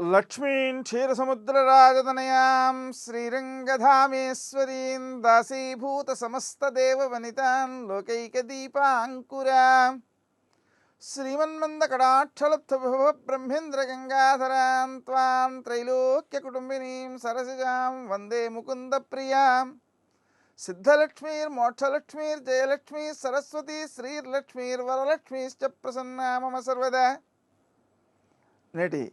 లక్ష్మీం క్షీరసముద్రరాజతనయాం శ్రీరంగధామేశ్వరీం దాసీభూత సమస్తదేవవనితాం లోకైకదీపాంకురా శ్రీమన్మందకటాక్షలబ్ధవిభవ బ్రహ్మేంద్రగంగాధరాం త్వాం త్రైలోక్యకుటుంబినీం సరసిజాం వందే ముకుందప్రియాం సిద్ధలక్ష్మీర్మోక్షలక్ష్మీర్జయలక్ష్మీ సరస్వతీ శ్రీర్లక్ష్మీర్వరలక్ష్మీశ్చ ప్రసన్నా మమ సర్వదా. నేటి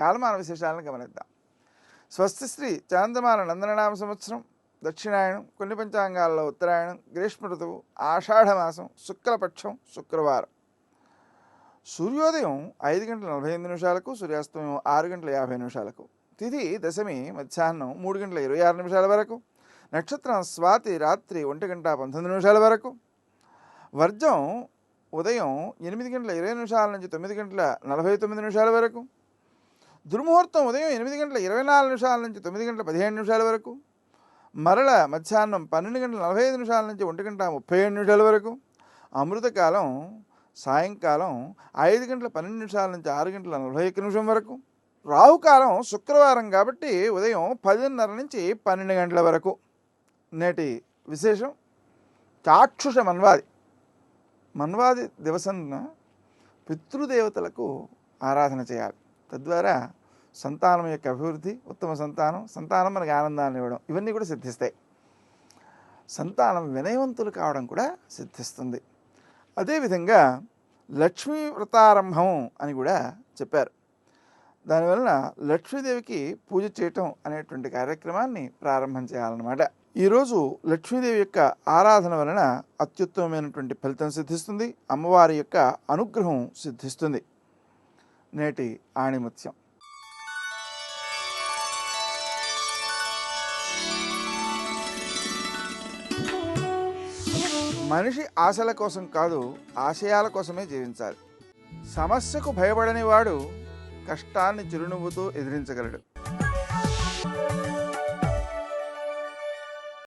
కాలమాన విశేషాలను గమనిద్దాం. స్వస్తి శ్రీ చాంద్రమాన నందననామ సంవత్సరం దక్షిణాయనం కొన్ని పంచాంగాల్లో ఉత్తరాయణం గ్రీష్మ ఋతువు ఆషాఢమాసం శుక్లపక్షం శుక్రవారం. సూర్యోదయం ఐదు గంటల నలభై ఎనిమిది నిమిషాలకు సూర్యాస్తమయం ఆరు గంటల యాభై నిమిషాలకు తిథి దశమి మధ్యాహ్నం మూడు గంటల ఇరవై ఆరు నిమిషాల వరకు నక్షత్రం స్వాతి రాత్రి ఒంటి గంట పంతొమ్మిది నిమిషాల వరకు వర్జం ఉదయం ఎనిమిది గంటల ఇరవై నిమిషాల నుంచి తొమ్మిది గంటల నలభై తొమ్మిది నిమిషాల వరకు దుర్ముహూర్తం ఉదయం ఎనిమిది గంటల ఇరవై నాలుగు నిమిషాల నుంచి తొమ్మిది గంటల పదిహేను నిమిషాల వరకు మరల మధ్యాహ్నం పన్నెండు గంటల నలభై ఐదు నిమిషాల నుంచి ఒంటి గంట ముప్పై ఏడు నిమిషాల వరకు అమృతకాలం సాయంకాలం ఐదు గంటల పన్నెండు నిమిషాల నుంచి ఆరు గంటల నలభై ఒక్క నిమిషం వరకు రాహుకాలం శుక్రవారం కాబట్టి ఉదయం పదిన్నర నుంచి పన్నెండు గంటల వరకు. నేటి విశేషం చాక్షుష మన్వాది. మన్వాది దివసంన పితృదేవతలకు ఆరాధన చేయాలి. తద్వారా సంతానం యొక్క అభివృద్ధి ఉత్తమ సంతానం సంతానం మనకి ఆనందాన్ని ఇవ్వడం ఇవన్నీ కూడా సిద్ధిస్తాయి. సంతానం వినయవంతులు కావడం కూడా సిద్ధిస్తుంది. అదేవిధంగా లక్ష్మీ వ్రతారంభం అని కూడా చెప్పారు. దానివలన లక్ష్మీదేవికి పూజ చేయటం అనేటువంటి కార్యక్రమాన్ని ప్రారంభం చేయాలన్నమాట. ఈరోజు లక్ష్మీదేవి యొక్క ఆరాధన వలన అత్యుత్తమమైనటువంటి ఫలితం సిద్ధిస్తుంది. అమ్మవారి యొక్క అనుగ్రహం సిద్ధిస్తుంది. నేటి ఆణిముత్యం. మనిషి ఆశల కోసం కాదు ఆశయాల కోసమే జీవించాలి. సమస్యకు భయపడని వాడు కష్టాన్ని చిరునవ్వుతూ ఎదిరించగలడు.